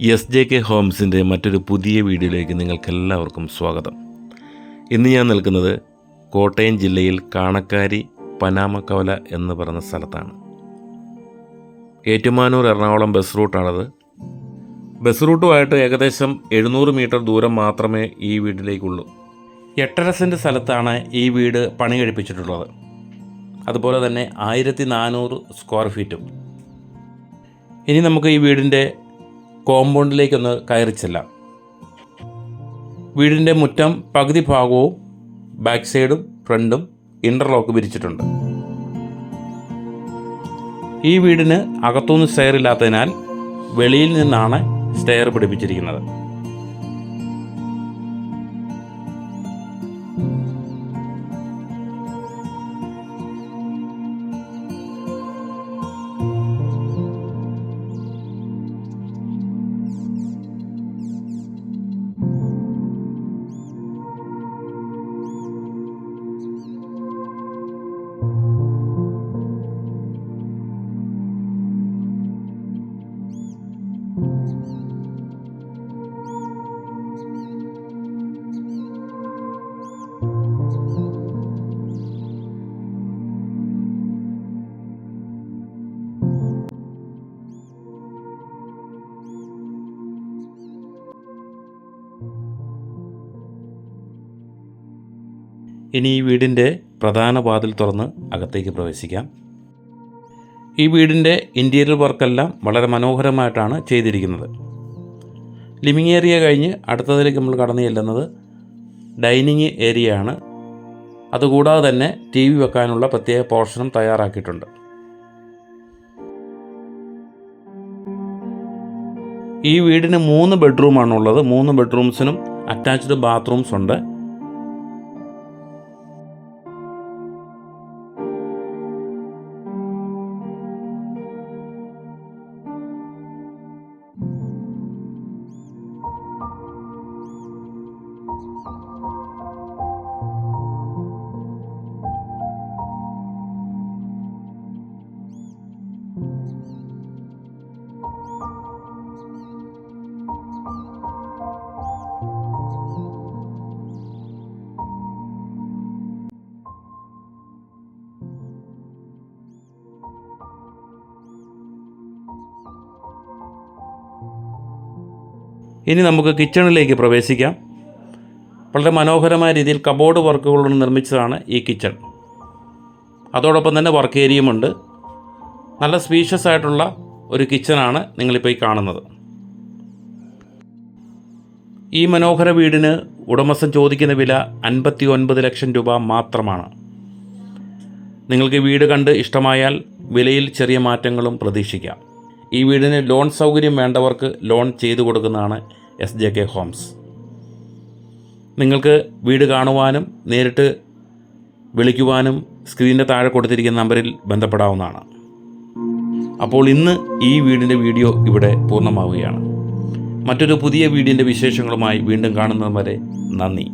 S J K ഹോംസിന്റെ മറ്റൊരു പുതിയ വീഡിയോയിലേക്ക് നിങ്ങൾക്കെല്ലാവർക്കും സ്വാഗതം. ഇന്ന് ഞാൻ നിൽക്കുന്നത് കോട്ടയം ജില്ലയിൽ കാണക്കാരി പനാമക്കവല എന്ന് പറയുന്ന സ്ഥലത്താണ്. ഏറ്റുമാനൂർ എറണാകുളം ബസ് റൂട്ടാണത്. ബസ് റൂട്ടുമായിട്ട് ഏകദേശം എഴുന്നൂറ് മീറ്റർ ദൂരം മാത്രമേ ഈ വീട്ടിലേക്കുള്ളൂ. എട്ടര സെന്റ് സ്ഥലത്താണ് ഈ വീട് പണി കഴിപ്പിച്ചിട്ടുള്ളത് അതുപോലെ തന്നെ ആയിരത്തി നാനൂറ് സ്ക്വയർ ഫീറ്റും. ഇനി നമുക്ക് ഈ വീടിന്റെ കോമ്പൗണ്ടിലേക്കൊന്ന് കയറി ചെല്ലാം. വീടിന്റെ മുറ്റം പകുതി ഭാഗവും ബാക്ക് സൈഡും ഫ്രണ്ടും ഇന്റർലോക്ക് വിരിച്ചിട്ടുണ്ട്. ഈ വീടിന് അകത്തുനിന്ന് സ്റ്റെയർ ഇല്ലാത്തതിനാൽ വെളിയിൽ നിന്നാണ് സ്റ്റെയർ പിടിപ്പിച്ചിരിക്കുന്നത്. ഇനി ഈ വീടിന്റെ പ്രധാന വാതിൽ തുറന്ന് അകത്തേക്ക് പ്രവേശിക്കാം. ഈ വീടിന്റെ ഇന്റീരിയർ വർക്കെല്ലാം വളരെ മനോഹരമായിട്ടാണ് ചെയ്തിരിക്കുന്നത്. ലിവിങ് ഏരിയ കഴിഞ്ഞ് അടുത്തതിലേക്ക് നമ്മൾ കടന്നു ചെല്ലുന്നത് ഡൈനിങ് ഏരിയ ആണ് അതുകൂടാതെ തന്നെ ടി വി വെക്കാനുള്ള പ്രത്യേക പോർഷനും തയ്യാറാക്കിയിട്ടുണ്ട്. ഈ വീടിന് മൂന്ന് ബെഡ്റൂമാണുള്ളത്. മൂന്ന് ബെഡ്റൂംസിനും അറ്റാച്ച്ഡ് ബാത്റൂംസ് ഉണ്ട്. ഇനി നമുക്ക് കിച്ചണിലേക്ക് പ്രവേശിക്കാം. വളരെ മനോഹരമായ രീതിയിൽ കബോർഡ് വർക്കുകളോട് നിർമ്മിച്ചതാണ് ഈ കിച്ചൺ അതോടൊപ്പം തന്നെ വർക്ക് ഏരിയയുമുണ്ട് നല്ല സ്പീഷ്യസ് ആയിട്ടുള്ള ഒരു കിച്ചണാണ് നിങ്ങളിപ്പോൾ ഈ കാണുന്നത്. ഈ മനോഹര വീടിന് ഉടമസ്ഥൻ ചോദിക്കുന്ന വില അൻപത്തി ഒൻപത് ലക്ഷം രൂപ മാത്രമാണ്. നിങ്ങൾക്ക് വീട് കണ്ട് ഇഷ്ടമായാൽ വിലയിൽ ചെറിയ മാറ്റങ്ങളും പ്രതീക്ഷിക്കാം. ഈ വീടിന് ലോൺ സൗകര്യം വേണ്ടവർക്ക് ലോൺ ചെയ്തു കൊടുക്കുന്നതാണ് എസ് ജെ കെ ഹോംസ്. നിങ്ങൾക്ക് വീട് കാണുവാനും നേരിട്ട് വിളിക്കുവാനും സ്ക്രീനിന്റെ താഴെ കൊടുത്തിരിക്കുന്ന നമ്പറിൽ ബന്ധപ്പെടാവുന്നതാണ്. അപ്പോൾ ഇന്ന് ഈ വീടിന്റെ വീഡിയോ ഇവിടെ പൂർണമാവുകയാണ്. മറ്റൊരു പുതിയ വീടിന്റെ വിശേഷങ്ങളുമായി വീണ്ടും കാണുന്നത് വരെ നന്ദി.